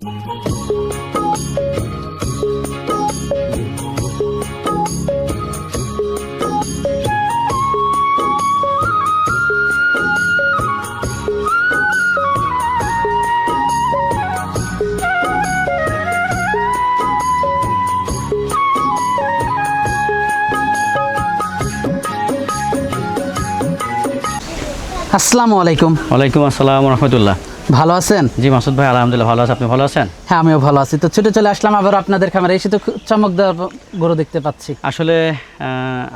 আসসালামু আলাইকুম ওয়ালাইকুম আসসালাম রহমতুল্লাহ ভালো আছেন? জি মাসুদ ভাই আলহামদুলিল্লাহ ভালো আছে। আপনি ভালো আছেন? হ্যাঁ আমিও ভালো আছি। তো ছুটে চলে আসলাম আবার আপনাদের খামারে। এসে তো চমকদার গরু দেখতে পাচ্ছি। আসলে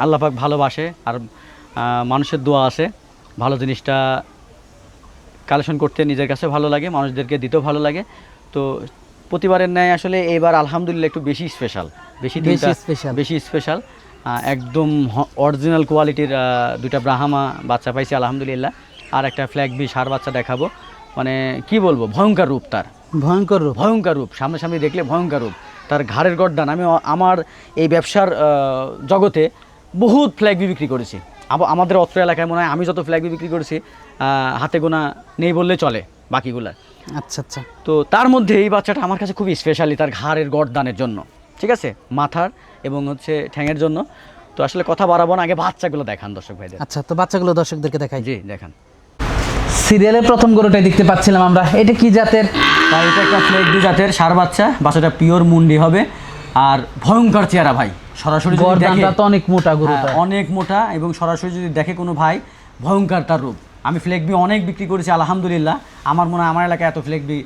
আল্লাহ পাক ভালোবাসে আর মানুষের দোয়া আছে। ভালো জিনিসটা কালেকশন করতে নিজের কাছে ভালো লাগে মানুষদেরকে দিতেও ভালো লাগে। তো প্রতিবারের ন্যায় আসলে এবার আলহামদুলিল্লাহ একটু বেশি স্পেশাল বেশি স্পেশাল বেশি স্পেশাল একদম অরিজিনাল কোয়ালিটির দুটা ব্রাহামা বাচ্চা পাইছি আলহামদুলিল্লাহ। আর একটা ফ্ল্যাগ বি সার বাচ্চা দেখাবো। মানে কি বলব ভয়ঙ্কর রূপ তার। ভয়ঙ্কর রূপ। ভয়ঙ্কর রূপ সামনাসামনি দেখলে ভয়ঙ্কর রূপ। তার ঘাড়ের গড্ডান আমি আমার এই ব্যবসার জগতে বহুত ফ্ল্যাগ বিক্রি করেছি। আমাদের অত্র এলাকায় মনে হয় আমি যত ফ্ল্যাগ বিক্রি করেছি হাতে গোনা নেই বললে চলে বাকিগুলা। আচ্ছা আচ্ছা। তো তার মধ্যে এই বাচ্চাটা আমার কাছে খুবই স্পেশালি তার ঘাড়ের গড়দানের জন্য ঠিক আছে? মাথার এবং হচ্ছে ঠ্যাঙের জন্য। তো আসলে কথা বাড়াবো না আগে বাচ্চাগুলো দেখান দর্শক ভাইদের। আচ্ছা তো বাচ্চাগুলো দর্শকদেরকে দেখাই। জি দেখান। সিরিয়ালের প্রথম গরুটাই দেখতে পাচ্ছিলাম আমরা। এটা কি জাতের? তাই এটা একটা ফ্লেক দু জাতের সার বাচ্চা বাচ্চাটা পিওর মুন্ডি হবে। আর ভয়ঙ্কর চেহারা ভাই সরাসরি যদি দেখে তো অনেক মোটা গরুটা। হ্যাঁ, অনেক মোটা এবং সরাসরি যদি দেখে কোনো ভাই ভয়ঙ্কর তার রূপ। আমি ফ্লেগবি অনেক বিক্রি করেছি আলহামদুলিল্লাহ। আমার মনে হয় আমার এলাকায় এত ফ্লেগবি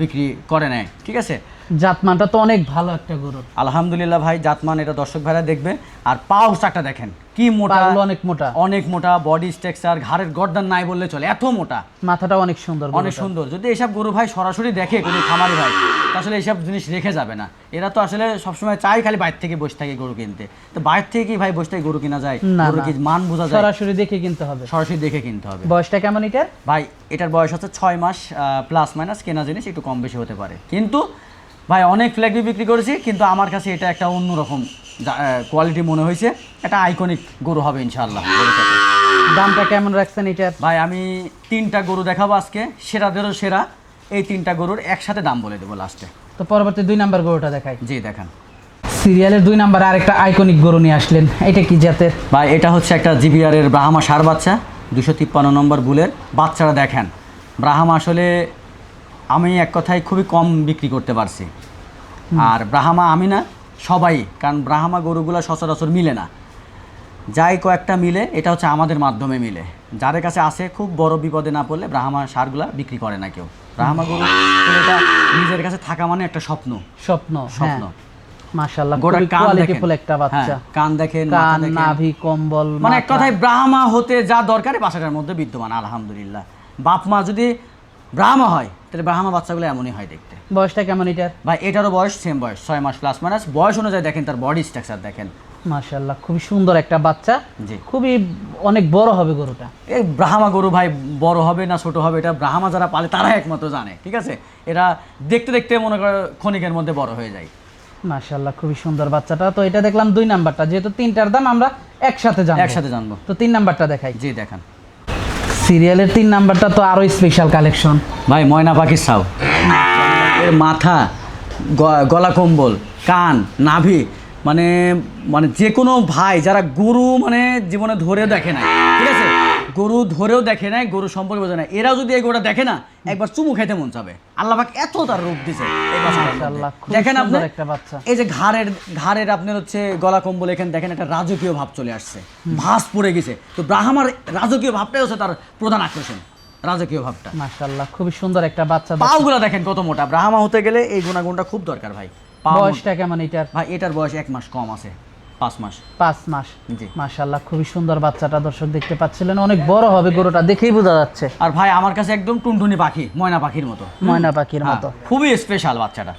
বিক্রি করে নেয় ঠিক আছে? জাতমানটা তো অনেক ভালো একটা গরু। আলহামদুলিল্লাহ ভাই জাতমান এটা দর্শক ভাইরা দেখবে। আর পাও চাকটা দেখেন। কি মোটা? অনেক মোটা। অনেক মোটা বডি স্ট্রাকচার ঘাড়ের গর্দান নাই বললে চলে এত মোটা। মাথাটা অনেক সুন্দর অনেক সুন্দর। যদি এইসব গরু ভাই সরাসরি দেখে কোনো খামারি ভাই আসলে এইসব জিনিস রেখে যাবে না। এরা তো আসলে সবসময় চাই খালি বাইরে থেকে বসে থাকে গরু কিনতে। তো বাইরে থেকে কি ভাই বসে থেকে গরু কিনা যায়? গরু কি মান বোঝা যায়? সরাসরি দেখে কিনতে হবে। সরাসরি দেখে কিনতে হবে। বয়সটা কেমন এটার? ভাই এটার বয়স হচ্ছে ছয় মাস প্লাস মাইনাস কেনা জিনিস একটু কম বেশি হতে পারে। কিন্তু ভাই অনেক ফ্ল্যাগবি বিক্রি করেছি কিন্তু আমার কাছে এটা একটা অন্যরকম কোয়ালিটি মনে হয়েছে একটা আইকনিক গরু হবে ইনশাআল্লাহ। দামটা কেমন রাখছেন এটার? ভাই আমি তিনটা গরু দেখাবো আজকে সেরাদেরও সেরা এই তিনটা গরুর একসাথে দাম বলে দেবো লাস্টে তো পরবর্তী দুই নাম্বার গরুটা দেখাই। জি দেখান। সিরিয়ালের দুই নাম্বার আরেকটা আইকনিক গরু নিয়ে আসলেন এটা কি জাতের? ভাই এটা হচ্ছে একটা জিবিআরের ব্রাহ্মা সার বাচ্চা দুশো তিপ্পান্ন নম্বর বুলের। বাচ্চারা দেখেন ব্রাহ্মা আসলে আমি এক কথায় খুবই কম বিক্রি করতে পারছি। আর ব্রাহ্মা আমি না সবাই কারণ ব্রাহ্মা গরুগুলো সচরাচর মিলে না। যাই কয়েকটা মিলে এটা হচ্ছে আমাদের মাধ্যমে মিলে। যাদের কাছে আসে খুব বড় বিপদে না পড়লে ব্রাহ্মা সারগুলা বিক্রি করে না কেউ। ব্রাহ্মা গরু এটা নিজের কাছে থাকা মানে একটা স্বপ্ন। স্বপ্ন স্বপ্ন। হ্যাঁ মাশাআল্লাহ গোটা কান দেখেন। একটা বাচ্চা। হ্যাঁ, কান দেখেন মাথা কান। নাভি কম্বল মানে এক কথায় ব্রাহ্মা হতে যা দরকার বাসাটার মধ্যে বিদ্যমান আলহামদুলিল্লাহ। বাপ মা যদি ব্রাহ্মা হয় তাহলে ব্রাহ্মা বাচ্চাগুলো এমনই হয় দেখতে। বয়সটা কেমন এটার? ভাই এটারও বয়স সেম বয়স ছয় মাস প্লাস মাইনাস বয়স অনুযায়ী দেখেন তার বডি স্ট্রাকচার দেখেন। মাশাআল্লাহ খুবই সুন্দর একটা বাচ্চা। জি। খুবই অনেক বড় হবে গরুটা। এই ব্রাহ্মা গরু ভাই বড় হবে না ছোট হবে এটা ব্রাহ্মা যারা পালে তারা একমাত্র জানে ঠিক আছে? এরা দেখতে দেখতে মনে করে ক্ষণিকের মধ্যে বড় হয়ে যায়। মাশাআল্লাহ খুবই সুন্দর বাচ্চাটা। তো এটা দেখলাম দুই নাম্বারটা যেহেতু তিনটার দাম আমরা একসাথে জানব। একসাথে জানব। তো তিন নাম্বারটা দেখাই। জি দেখান। সিরিয়ালের তিন নাম্বারটা তো আরও স্পেশাল কালেকশন ভাই, ময়না পাখির সাউ এর মাথা গলা কম্বল, কান, নাভি মানে মানে যে কোনো ভাই, যারা গরু মানে জীবনে ধরে দেখে না ঠিক আছে? গরু ধরেও দেখে নাই গরু সম্পর্কে বোঝে না এরা যদি এই গরুটা দেখে না একবার চুমু খাইতে মন চাবে। আল্লাহ পাক এত তার রূপ দিছে এই দেখেন আপনি একটা বাচ্চা। এই যে ঘাড়ের ঘাড়ের আপনার হচ্ছে গলা কম্বল এখানে দেখেন একটা রাজকীয় ভাব চলে আসছে। ভাস পড়ে গেছে। তো ব্রাহ্মার রাজকীয় ভাবটাই হচ্ছে তার প্রধান আকর্ষণ রাজকীয় ভাবটা। মাশাআল্লাহ খুবই সুন্দর একটা বাচ্চা। পাওগুলো দেখেন কত মোটা। ব্রাহ্মা হতে গেলে এই গুণাগুণটা খুব দরকার ভাই। বয়সটা কেমন এটার? ভাই এটার বয়স এক মাস কম আছে। পাঁচ মাস। পাঁচ মাস। জি। খুবই সুন্দর বাচ্চাটা দর্শক দেখতে পাচ্ছিলেন। অনেক বড় হবে গরুটা দেখেই বোঝা যাচ্ছে। আর ভাই আমার কাছে একদম টুনটুনি পাখি ময়না পাখির মতো। ময়না পাখির হ্যাঁ, মতো খুবই স্পেশাল বাচ্চাটা।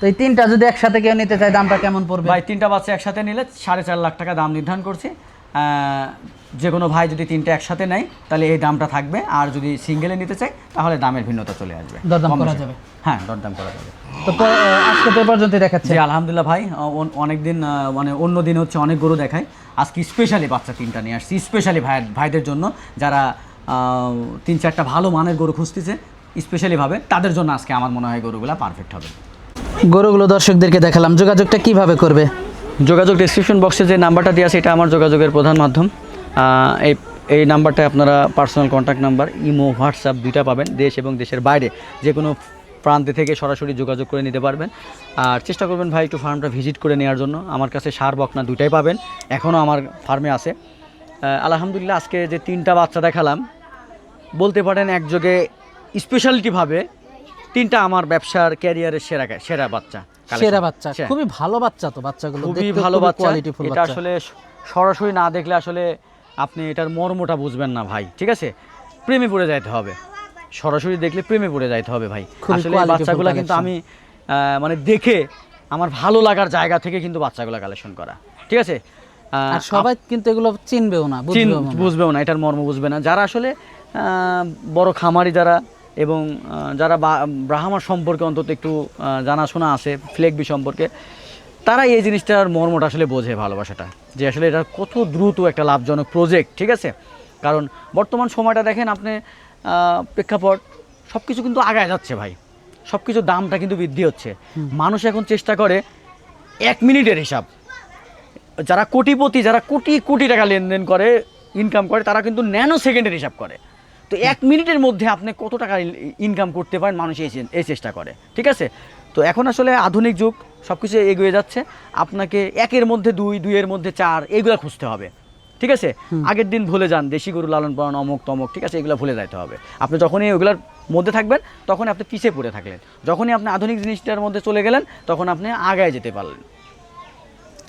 তো এই তিনটা যদি একসাথে কেউ নিতে চায় দামটা কেমন পড়বে? ভাই তিনটা বাচ্চা একসাথে নিলে সাড়ে চার লাখ টাকা দাম নির্ধারণ করছি। আহ, যে কোনো ভাই যদি তিনটা একসাথে নেয় তাহলে এই দামটা থাকবে। আর যদি সিঙ্গেলে নিতে চাই তাহলে দামের ভিন্নতা চলে আসবে। দরদাম করা যাবে। হ্যাঁ দরদাম করা যাবে। তো আজকে তো পর্যন্ত দেখাচ্ছে। আলহামদুলিল্লাহ ভাই অনেক দিন মানে অন্য দিন হচ্ছে অনেক গরু দেখায়। আজকে স্পেশালি বাচ্চা তিনটা নিয়ে আসছি স্পেশালি ভাই ভাইদের জন্য। যারা আহ, তিন চারটা ভালো মানের গরু খুঁজতেছে স্পেশালিভাবে তাদের জন্য আজকে আমার মনে হয় গরুগুলা পারফেক্ট হবে। গরুগুলো দর্শকদেরকে দেখালাম। যোগাযোগটা কীভাবে করবে? যোগাযোগ ডিসক্রিপশন বক্সে যে নাম্বারটা দেওয়া আছে এটা আমার যোগাযোগের প্রধান মাধ্যম। এই এই নাম্বারটায় আপনারা personal contact number imo WhatsApp দুইটা পাবেন দেশ এবং দেশের বাইরে। যে কোনো প্রান্তে থেকে সরাসরি যোগাযোগ করে নিতে পারবেন। আর চেষ্টা করবেন ভাই একটু ফার্মটা ভিজিট করে নেওয়ার জন্য। আমার কাছে সার বকনা দুইটাই পাবেন। এখনও আমার ফার্মে আছে। আলহামদুলিল্লাহ আজকে যে তিনটা বাচ্চা দেখালাম বলতে পারেন একযোগে স্পেশালিটিভাবে তিনটা আমার ব্যবসার ক্যারিয়ারের সেরা সেরা বাচ্চা সেরা বাচ্চা। খুবই ভালো বাচ্চা তো বাচ্চাগুলো। খুবই ভালো বাচ্চা। এটা আসলে সরাসরি না দেখলে আসলে আপনি এটার মর্মটা বুঝবেন না ভাই ঠিক আছে? প্রেমে পড়ে যাইতে হবে। সরাসরি দেখলে প্রেমে পড়ে যাইতে হবে ভাই। আসলে বাচ্চাগুলো কিন্তু আমি মানে দেখে আমার ভালো লাগার জায়গা থেকে কিন্তু বাচ্চাগুলো কালেকশন করা। ঠিক আছে? আর সবাই কিন্তু এগুলো চিনবেও না বুঝবেও না। এটার মর্ম বুঝবে না। যারা আসলে বড় খামারি যারা এবং যারা ব্রাহ্মার সম্পর্কে অন্তত একটু জানাশোনা আছে ফ্লেগবি সম্পর্কে তারা এই জিনিসটার মর্মটা আসলে বোঝে ভালোবাসাটা যে আসলে এটা কত দ্রুত একটা লাভজনক প্রজেক্ট ঠিক আছে? কারণ বর্তমান সময়টা দেখেন আপনি প্রেক্ষাপট সব কিছু কিন্তু আগায় যাচ্ছে ভাই। সব কিছু দামটা কিন্তু বৃদ্ধি হচ্ছে। মানুষ এখন চেষ্টা করে এক মিনিটের হিসাব। যারা কোটিপতি যারা কোটি কোটি টাকা লেনদেন করে ইনকাম করে তারা কিন্তু ন্যানো সেকেন্ডের হিসাব করে। তো এক মিনিটের মধ্যে আপনি কত টাকা ইনকাম করতে পারেন মানুষ এই চেষ্টা করে ঠিক আছে? তো এখন আসলে আধুনিক যুগ সব কিছু এগিয়ে যাচ্ছে। আপনাকে একের মধ্যে দুই দুইয়ের মধ্যে চার এইগুলো খুঁজতে হবে। ঠিক আছে? আগের দিন ভুলে যান দেশি গরু লালন পালন অমুক তমক ঠিক আছে? এগুলো ভুলে যাইতে হবে। আপনি যখনই ওগুলোর মধ্যে থাকবেন তখনই আপনি পিছিয়ে পড়ে থাকলেন। যখনই আপনি আধুনিক জিনিসটার মধ্যে চলে গেলেন তখন আপনি আগায় যেতে পারলেন।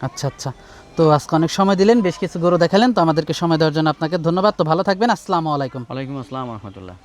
আচ্ছা আচ্ছা। তো আজকে অনেক সময় দিলেন বেশ কিছু গরু দেখালেন তো আমাদেরকে সময় দেওয়ার জন্য আপনাকে ধন্যবাদ। তো ভালো থাকবেন। আসসালামু আলাইকুম। ওয়ালাইকুম আসসালাম রহমতুল্লাহ।